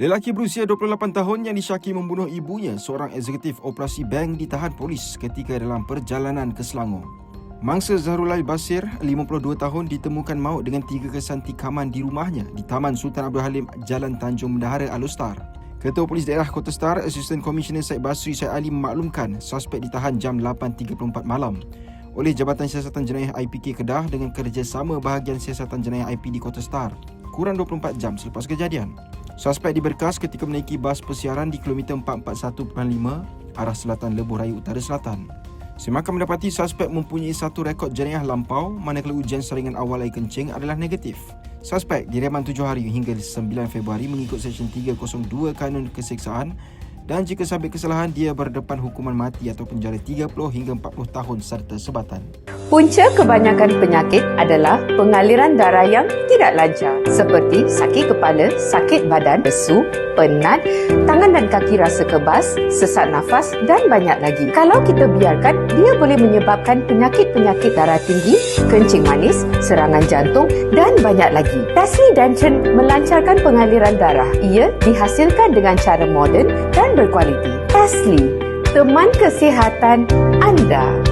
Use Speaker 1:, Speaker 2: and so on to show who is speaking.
Speaker 1: Lelaki berusia 28 tahun yang disyaki membunuh ibunya, seorang eksekutif operasi bank ditahan polis ketika dalam perjalanan ke Selangor. Mangsa Zahrulai Basir, 52 tahun, ditemukan maut dengan tiga kesan tikaman di rumahnya di Taman Sultan Abdul Halim, Jalan Tanjung Bendahara, Alustar. Ketua Polis Daerah Kota Star, Asisten Komisioner Syed Basri Syed Ali memaklumkan suspek ditahan jam 8.34 malam oleh Jabatan Siasatan Jenayah IPK Kedah dengan kerjasama bahagian Siasatan Jenayah IP di Kota Star kurang 24 jam selepas kejadian. Suspek diberkas ketika menaiki bas persiaran di kilometer 441.5 arah selatan Lebuh Raya Utara Selatan. Semakan mendapati suspek mempunyai satu rekod jenayah lampau manakala ujian saringan awal air kencing adalah negatif. Suspek direman 7 hari hingga 9 Februari mengikut Seksyen 302 Kanun Keseksaan dan jika sabit kesalahan dia berdepan hukuman mati atau penjara 30 hingga 40 tahun serta sebatan.
Speaker 2: Punca kebanyakan penyakit adalah pengaliran darah yang tidak lancar seperti sakit kepala, sakit badan, lesu, penat, tangan dan kaki rasa kebas, sesak nafas dan banyak lagi. Kalau kita biarkan, dia boleh menyebabkan penyakit-penyakit darah tinggi, kencing manis, serangan jantung dan banyak lagi. Tasli Danchen melancarkan pengaliran darah. Ia dihasilkan dengan cara moden dan berkualiti. Tasli, teman kesihatan anda.